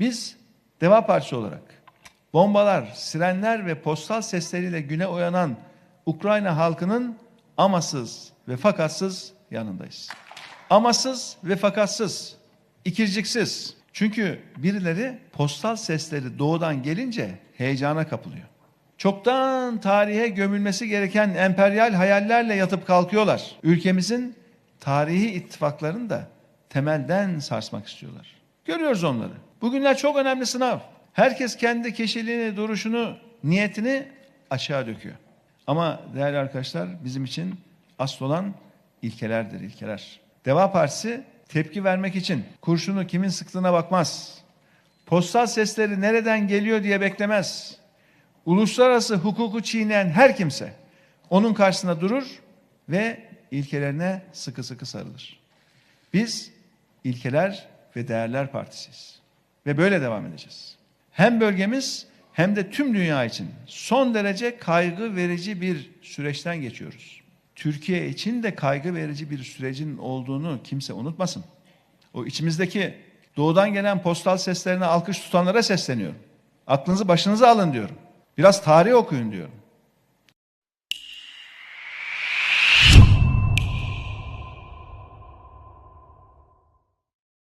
Biz Deva Partisi olarak bombalar, sirenler ve postal sesleriyle güne uyanan Ukrayna halkının amasız ve fakatsız yanındayız. Amasız ve fakatsız, ikirciksiz. Çünkü birileri postal sesleri doğudan gelince heyecana kapılıyor. Çoktan tarihe gömülmesi gereken emperyal hayallerle yatıp kalkıyorlar. Ülkemizin tarihi ittifaklarını da temelden sarsmak istiyorlar. Görüyoruz onları. Bugünler çok önemli sınav. Herkes kendi kişiliğini, duruşunu, niyetini aşağı döküyor. Ama değerli arkadaşlar bizim için asıl olan ilkelerdir, ilkeler. Deva Partisi tepki vermek için kurşunu kimin sıktığına bakmaz. Postal sesleri nereden geliyor diye beklemez. Uluslararası hukuku çiğneyen her kimse onun karşısında durur ve ilkelerine sıkı sıkı sarılır. Biz ilkeler ve değerler partisiyiz. Ve böyle devam edeceğiz. Hem bölgemiz hem de tüm dünya için son derece kaygı verici bir süreçten geçiyoruz. Türkiye için de kaygı verici bir sürecin olduğunu kimse unutmasın. O içimizdeki doğudan gelen postal seslerine alkış tutanlara sesleniyorum. Aklınızı başınıza alın diyorum. Biraz tarih okuyun diyorum.